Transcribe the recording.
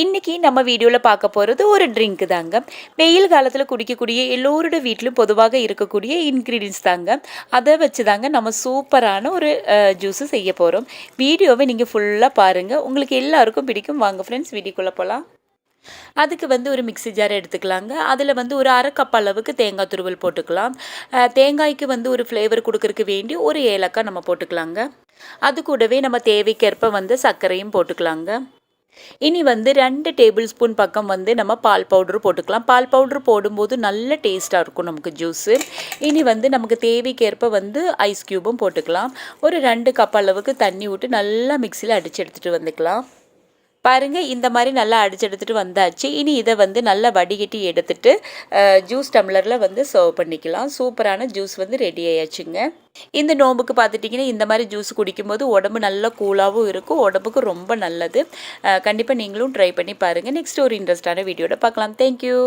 இன்றைக்கி நம்ம வீடியோவில் பார்க்க போகிறது ஒரு ட்ரிங்க் தாங்க. வெயில் காலத்தில் குடிக்கக்கூடிய எல்லோரோட வீட்டிலும் பொதுவாக இருக்கக்கூடிய இன்க்ரீடியன்ஸ் தாங்க. அதை வச்சு தாங்க நம்ம சூப்பரான ஒரு ஜூஸு செய்ய போகிறோம் வீடியோவை நீங்கள் ஃபுல்லாக பாருங்கள் உங்களுக்கு எல்லாருக்கும் பிடிக்கும். வாங்க ஃப்ரெண்ட்ஸ் வீடியோக்குள்ளே போகலாம் அதுக்கு வந்து ஒரு மிக்ஸி ஜார் எடுத்துக்கலாங்க. அதில் வந்து ஒரு அரை கப் அளவுக்கு தேங்காய் துருவல் போட்டுக்கலாம். தேங்காய்க்கு வந்து ஒரு ஃப்ளேவர் கொடுக்கறதுக்கு வேண்டி ஒரு ஏலக்காய் நம்ம போட்டுக்கலாங்க. அது கூடவே நம்ம தேவைக்கேற்ப வந்து சர்க்கரையும் போட்டுக்கலாங்க. இனி வந்து ரெண்டு டேபிள் ஸ்பூன் பக்கம் வந்து நம்ம பால் பவுட்ரு போட்டுக்கலாம். பால் பவுட்ரு போடும்போது நல்ல டேஸ்ட்டாக இருக்கும் நமக்கு ஜூஸு. இனி வந்து நமக்கு தேவைக்கேற்ப வந்து ஐஸ் க்யூபும் போட்டுக்கலாம். ஒரு ரெண்டு கப் அளவுக்கு தண்ணி விட்டு நல்லா மிக்சியில் அடித்து எடுத்துகிட்டு வந்துக்கலாம். பாருங்க இந்த மாதிரி நல்லா அடிச்சு எடுத்துட்டு வந்தாச்சு. இனி இதை வந்து நல்லா வடிகட்டி எடுத்துட்டு ஜூஸ் டம்ளரில் வந்து சர்வ் பண்ணிக்கலாம். சூப்பரான ஜூஸ் வந்து ரெடி ஆயாச்சுங்க. இந்த நோம்புக்கு பார்த்துட்டிங்கன்னா இந்த மாதிரி ஜூஸ் குடிக்கும்போது உடம்பு நல்லா கூலாகவும் இருக்கும். உடம்புக்கு ரொம்ப நல்லது. கண்டிப்பாக நீங்களும் ட்ரை பண்ணி பாருங்கள் நெக்ஸ்ட் ஒரு இன்ட்ரெஸ்டான வீடியோட பார்க்கலாம். தேங்க்யூ